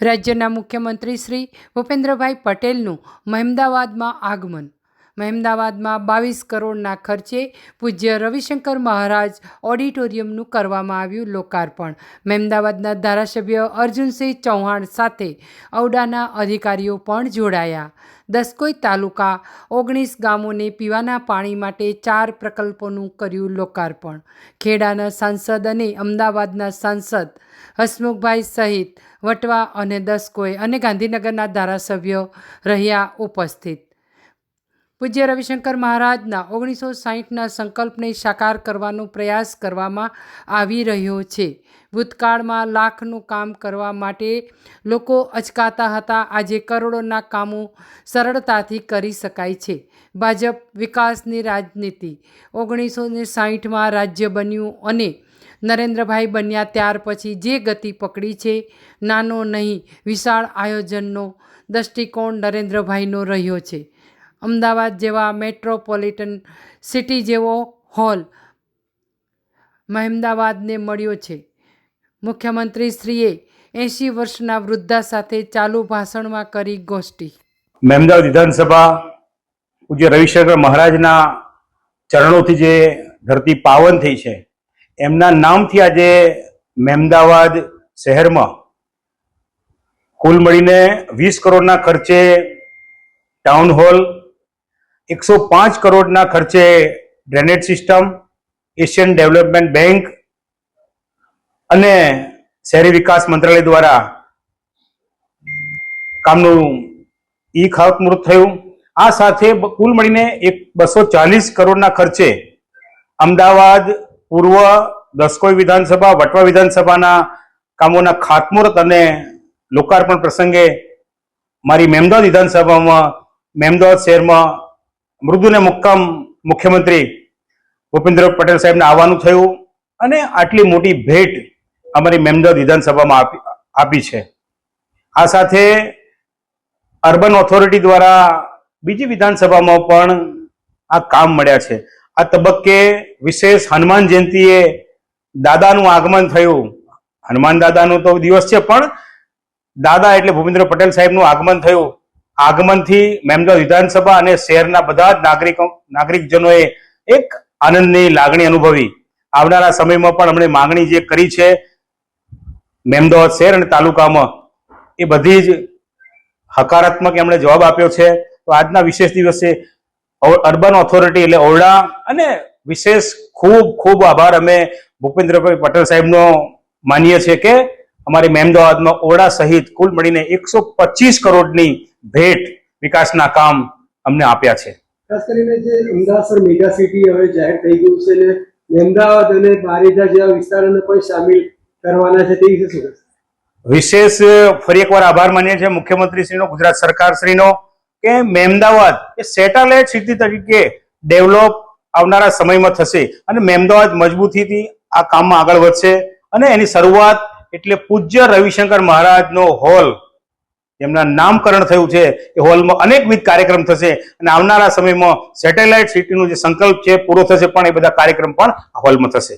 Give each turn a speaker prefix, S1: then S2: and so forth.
S1: રાજ્યના મુખ્યમંત્રી શ્રી ભૂપેન્દ્રભાઈ પટેલનું મહેમદાવાદમાં આગમન. મહેમદાવાદમાં બાવીસ કરોડના ખર્ચે પૂજ્ય રવિશંકર મહારાજ ઓડિટોરિયમનું કરવામાં આવ્યું લોકાર્પણ. મહેમદાવાદના ધારાસભ્ય અર્જુનસિંહ ચૌહાણ સાથે ઔડાના અધિકારીઓ પણ જોડાયા. દસકોઈ તાલુકા ઓગણીસ ગામોને પીવાના પાણી માટે ચાર પ્રકલ્પોનું કર્યું લોકાર્પણ. ખેડાના સાંસદ અને અમદાવાદના સાંસદ હસમુખભાઈ સહિત વટવા અને દસકોઈ અને ગાંધીનગરના ધારાસભ્યો રહ્યા ઉપસ્થિત. પૂજ્ય રવિશંકર મહારાજના ઓગણીસો સાહીઠના સંકલ્પને સાકાર કરવાનો પ્રયાસ કરવામાં આવી રહ્યો છે. ભૂતકાળમાં લાખનું કામ કરવા માટે લોકો અચકાતા હતા. આજે કરોડોના કામો સરળતાથી કરી શકાય છે. ભાજપ વિકાસની રાજનીતિ ઓગણીસો ને સાહીઠમાં રાજ્ય બન્યું અને નરેન્દ્રભાઈ બન્યા ત્યાર પછી જે ગતિ પકડી છે, નાનો નહીં, વિશાળ આયોજનનો દૃષ્ટિકોણ નરેન્દ્રભાઈનો રહ્યો છે. અમદાવાદ જેવા મેટ્રોપોલિટન સિટી જેવો હોલ મહેમદાવાદને મળ્યો છે. મુખ્યમંત્રીશ્રીએ એંશી વર્ષના વૃદ્ધા સાથે ચાલુ ભાષણમાં કરી ગોષ્ઠી.
S2: મહેમદાવાદ વિધાનસભા પૂજ્ય રવિશંકર મહારાજના ચરણોથી જે ધરતી પાવન થઈ છે, એમના નામથી આજે મહેમદાવાદ શહેરમાં કુલ મળીને વીસ કરોડના ખર્ચે ટાઉન હોલ એકસો પાંચ કરોડના ખર્ચે drainage system, Asian development bank અને શહેરી વિકાસ મંત્રાલય દ્વારા કામનું ઈ ખાતમુહૂર્ત થયું. આ સાથે કુલ મળીને એક બસો ચાલીસ કરોડના ખર્ચે અમદાવાદ પૂર્વ દસકોઈ વિધાનસભા, વટવા વિધાનસભાના કામોના ખાતમુહૂર્ત અને લોકાર્પણ પ્રસંગે મારી મેમદાવાદ વિધાનસભામાં મેમદાવાદ શહેરમાં મૃદુને મુક્કામ મુખ્યમંત્રી ભૂપેન્દ્ર પટેલ સાહેબને આવવાનું થયું અને આટલી મોટી ભેટ અમારી મહેમદાવાદ વિધાનસભામાં આપી છે. આ સાથે અર્બન ઓથોરિટી દ્વારા બીજી વિધાનસભામાં પણ આ કામ મળ્યા છે. આ તબક્કે વિશેષ હનુમાન જયંતિએ દાદાનું આગમન થયું. હનુમાન દાદાનો તો દિવસ છે, પણ દાદા એટલે ભૂપેન્દ્ર પટેલ સાહેબનું આગમન થયું. આગમનથી મહેમદાવાદ વિધાનસભા અને શહેરના બધા જ નાગરિકો નાગરિકજનોએ એક આનંદની લાગણી અનુભવી. આવનારા સમયમાં પણ અમને માંગણી જે કરી છે મહેમદાવાદ શહેર અને તાલુકામાં, એ બધી જ હકારાત્મક એમણે જવાબ આપ્યો છે. તો આજના વિશેષ દિવસે અર્બન ઓથોરિટી એટલે ઓરડા અને વિશેષ ખૂબ ખૂબ આભાર. અમે ભૂપેન્દ્રભાઈ પટેલ સાહેબનો માનીએ છીએ કે અમારી મહેમદાવાદમાં ઓરડા સહિત કુલ મળીને એકસો પચીસ કરોડની ભેટ વિકાસના કામ અમને આપ્યા છે.
S3: ખાસ કરીને જે અમદાવાદ મેગા સિટી હવે જાહેર થઈ ગયું છે ને અમદાવાદ અને બારેજા જેવા વિસ્તારોને પણ સામેલ કરવાના છે તે વિશે શું
S2: વિશેષ ફરી એકવાર આભાર માનીએ છીએ મુખ્યમંત્રીશ્રીનો ગુજરાત સરકારશ્રીનો કે મહેમદાવાદ એ સેટેલાઇટ સિટી તરીકે ડેવલપ આવનારા સમયમાં થશે અને મહેમદાવાદ મજબૂતીથી આ કામમાં આગળ વધશે અને એની શરૂઆત એટલે પૂજ્ય રવિશંકર મહારાજનો હોલ, એમના નામકરણ થયું છે, એ હોલમાં અનેકવિધ કાર્યક્રમ થશે અને આવનારા સમયમાં સેટેલાઇટ સિટીનો જે સંકલ્પ છે પૂરો થશે પણ એ બધા કાર્યક્રમ પણ હોલમાં થશે.